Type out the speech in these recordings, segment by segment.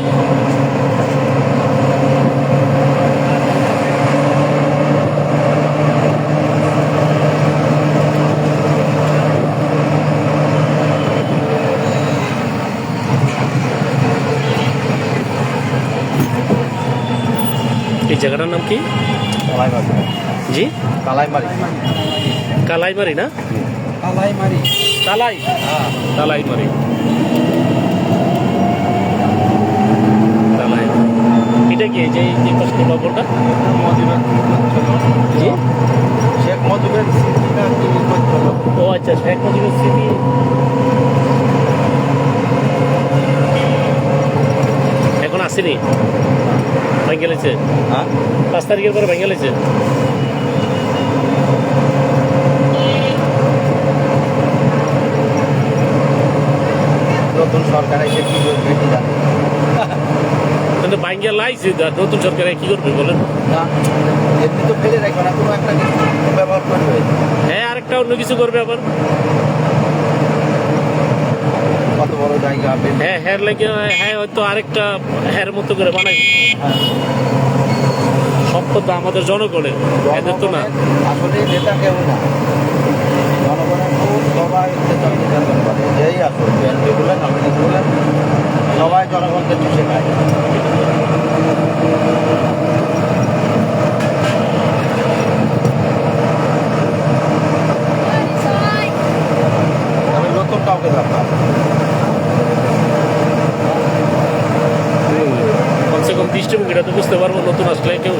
এই জায়গাটার নাম কি? কালাইমারি। জি? কালাইমারি। কালাইমারি না? কালাইমারি। তালাই। তালাইমারি। এটা কি যে এই পাশে খবরটা জি। শেখ মধুবের ও আচ্ছা শেখ মুজিবুর স্মৃতি এখন আসেনি? ভেঙে গেলেছে হ্যাঁ? পাঁচ তারিখের পরে ভেঙে গেলেছে নতুন সরকার এসে কি করবে লাইছে নতুন সরকার কি করবে বলেন? হ্যাঁ আরেকটা অন্য কিছু করবে আবার। কত বড় হ্যাঁ হ্যার লেগে হ্যাঁ হয়তো আরেকটা হ্যার মতো করে বানাই। সব আমাদের জনগণের এদের তো না। জনগণের আসলে নেতা কেউ না। জনগণের খুব সবাই যেই আসুন সবাই জনগণকে চুষে খায় আমি নতুন কাউকে কমসে কম মুখীটা তো বুঝতে পারব নতুন আসলে কেউ।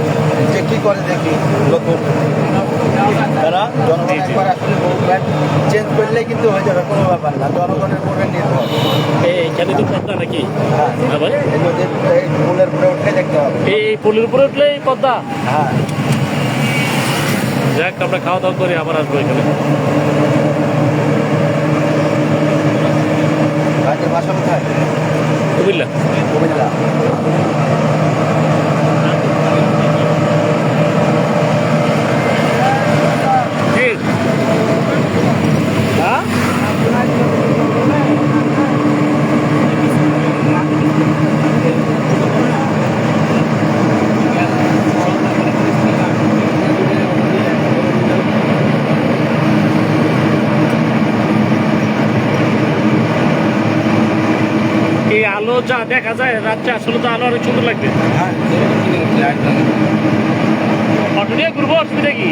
যে কি করে দেখি নতুন। তারা? জনগণ জি, জি। একবার আসলে মুভমেন্ট চেঞ্জ করলেই কিন্তু হয়ে যাবে কোনো ব্যাপার না। জনগণের উপরে নির্ভর। এই তো পদ্মা নাকি? হ্যাঁ। ভাই এই পুলের উপরে দেখতে হবে। এই পুলের উপরে উঠলে এই পদ্মা? হ্যাঁ। যাক আমরা খাওয়া দাওয়া করে আবার আসব এখানে। হয় যা দেখা যায়, রাত্রে আসলে তো আলো অনেক সুন্দর লাগবে। অটো নিয়ে ঘুরবো, অসুবিধা কি?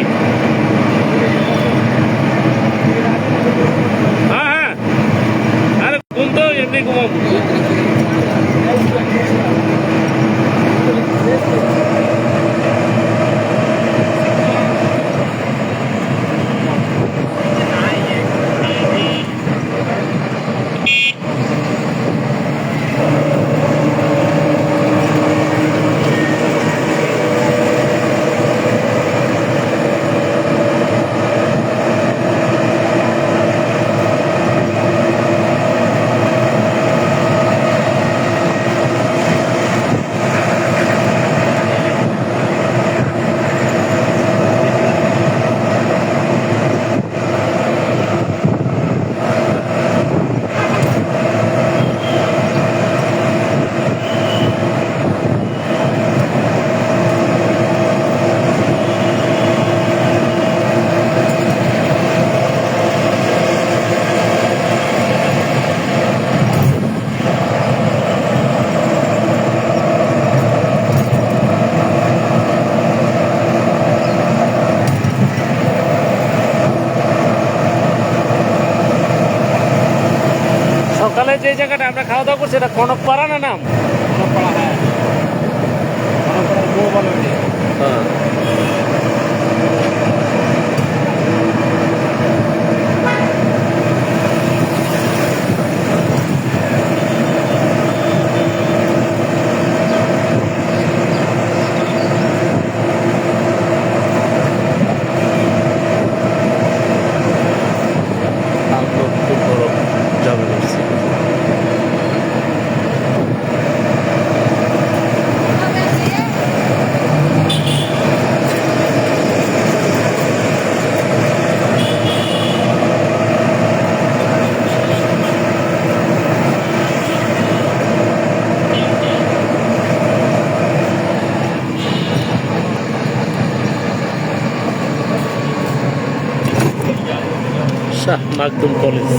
হ্যাঁ হ্যাঁ। আরে ঘুম তো এমনি ঘুমাবো। যে জায়গাটা আমরা খাওয়া দাওয়া করছি এটা কনকপাড়া না নাম? কনকপাড়া হ্যাঁ। বউ বলো নি। হ্যাঁ। শাহ মাকদুম কলেজ।